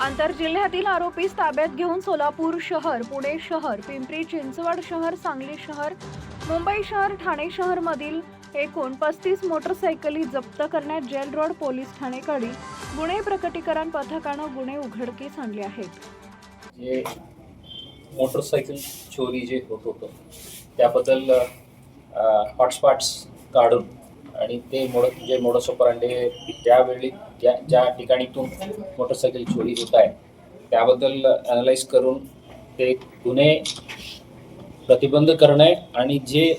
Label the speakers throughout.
Speaker 1: आंतरजिल्ह्यातील आरोपीस ताब्यात घेऊन सोलापूर शहर पुणे शहर पिंपरी चिंचवड शहर सांगली शहर मुंबई शहर ठाणे शहरमधील एकूण पस्तीस मोटरसायकली जप्त करण्यात जेल रोड पोलीस ठाणेकडील गुन्हे प्रकटीकरण पथकानं गुन्हे उघडकीस आणले आहेत.
Speaker 2: जे मोटरसायकल चोरी जे होत होतं त्याबद्दल हॉटस्पॉट्स काढून आणि ते मोड जे मोडस अंडे त्यावेळी ज्या ज्या ठिकाणीतून मोटरसायकल चोरी होत आहे त्याबद्दल अनालाइज करून ते गुन्हे प्रतिबंध करणे आणि जे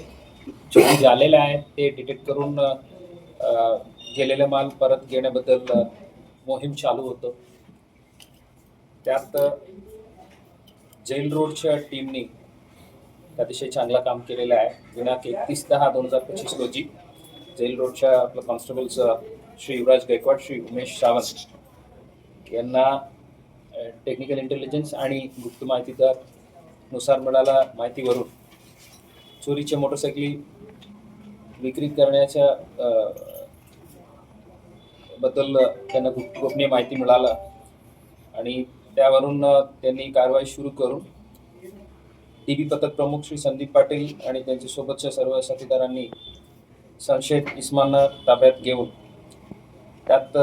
Speaker 2: चोरी झालेले आहेत ते डिटेक्ट करून गेलेला गेलेले माल परत घेण्याबद्दल मोहीम चालू होतं. त्यात जेल रोडच्या टीमनी अतिशय चांगला काम केलेलं आहे. दिनांक एकतीस दहा दोन हजार पच्चीस रोजी जेल रोडच्या आपलं कॉन्स्टेबल्स श्री युवराज गायकवाड श्री उमेश सावंत यांना टेक्निकल इंटेलिजन्स आणि गुप्त माहितीदारनुसार मिळाला माहितीवरून चोरीच्या मोटरसायकली विक्री करण्याच्या बद्दल त्यांना गुप्त गोपनीय माहिती मिळालं आणि त्यावरून त्यांनी कारवाई सुरू करून टीबी पथक प्रमुख श्री संदीप पाटील आणि त्यांच्यासोबतच्या सर्व साथीदारांनी संशयित इस्मांना ताब्यात घेऊन त्यात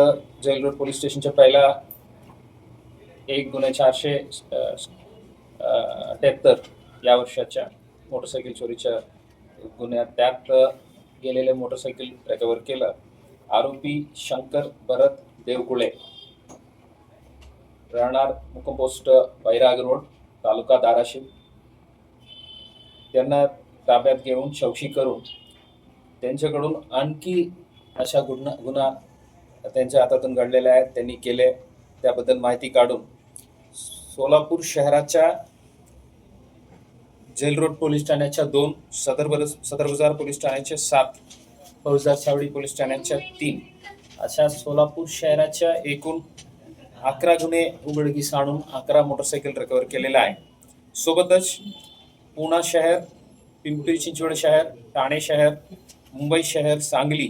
Speaker 2: जैल रोड पोलीस स्टेशनच्या पहिला एक गुन्हे चारशे अठ्याहत्तर या वर्षाच्या मोटरसायकल चोरीच्या गुन्ह्यात त्यात गेलेले मोटरसायकल रिकवर केलं. आरोपी शंकर भरत देवकुळे. राहणार मुखपोस्ट बैराग रोड तालुका धाराशिव. त्यांना ताब्यात घेऊन चौकशी करून त्यांच्याकडून आणखी अशा गुन्हा गुन्हा त्यांच्या हातातून घडलेल्या आहेत. त्यांनी केले. त्याबद्दल माहिती काढून सोलापूर शहराच्या जेल रोड पोलीस ठाण्याच्या दोन सदर बरस सदर बाजार पोलीस ठाण्याच्या सात फौजदार सावडी पोलीस ठाण्याच्या तीन. अशा सोलापूर शहराच्या एकूण अकरा गुन्हे उघडकीस आणून अकरा मोटरसायकल रिकवर केलेला आहे सोबतच पुणा शहर पिंपरी चिंचवड शहर ठाणे शहर मुंबई शहर सांगली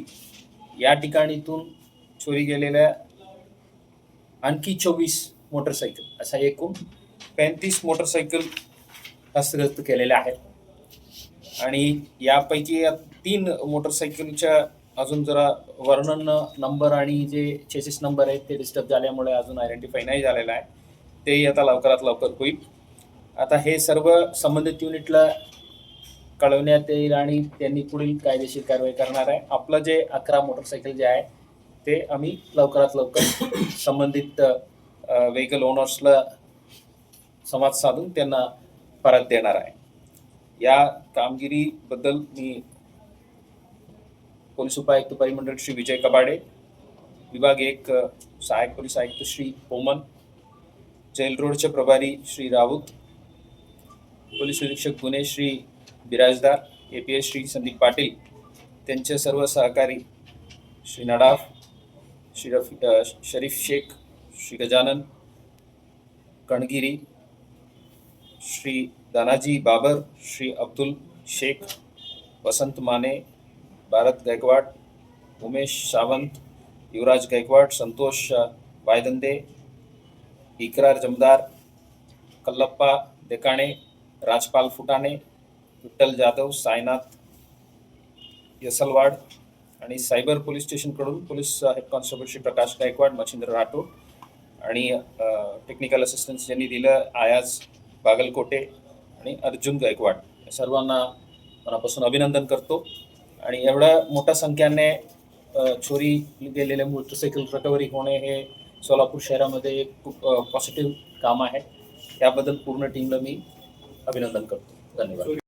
Speaker 2: या ठिकाणीतून चोरी गेलेल्या आणखी चोवीस मोटरसायकल असा एकूण पैंतीस मोटरसायकल हस्तगत केलेल्या आहेत. आणि यापैकी या तीन मोटरसायकलच्या अजून जरा वर्णन नंबर आणि जे चेसिस नंबर आहेत ते डिस्टर्ब झाल्यामुळे अजून आयडेंटिफाय नाही झालेलं आहे. तेही आता लवकरात लवकर होईल. आता हे सर्व संबंधित युनिटला कळवण्यात येईल आणि त्यांनी पुढील कायदेशीर कारवाई करणार आहे. आपलं जे अकरा मोटरसायकल जे आहे ते आम्ही लवकरात लवकर संबंधित व्हेकल ओनर्सला संवाद साधून त्यांना परत देणार आहे. या कामगिरीबद्दल मी पोलीस उपायुक्त परिमंडळ श्री विजय कबाडे विभाग एक सहायक पोलीस आयुक्त श्री ओमन जेल रोडचे प्रभारी श्री राऊत पोलीस निरीक्षक गुन्हे Shri Birajdar A P S Shri Sandeep Patil त्यांचे सर्व सहकारी श्री नडाफ श्री रफी शरीफ शेख श्री गजानन कणगिरी श्री दानाजी बाबर श्री अब्दुल शेख वसंत माने भारत गायकवाड उमेश सावंत युवराज गायकवाड संतोष वायदंदे इकरार जमदार कल्लप्पा देकाणे राजपाल फुटाणे विठ्ठल जाधव सायनाथ यसलवाड आणि cyber police स्टेशनकडून police head constable Shri Prakash Gaikwad Machhindra Rathod आणि टेक्निकल असिस्टन्स ज्यांनी दिलं आयाज बागलकोटे आणि अर्जुन गायकवाड. या सर्वांना मनापासून अभिनंदन करतो. आणि एवढ्या मोठ्या संख्येने चोरी गेलेले मोटरसायकल रिकव्हरी होणे हे सोलापूर शहरामध्ये एक खूप पॉझिटिव्ह काम आहे. त्याबद्दल पूर्ण टीमला मी अभिनंदन करतो. धन्यवाद.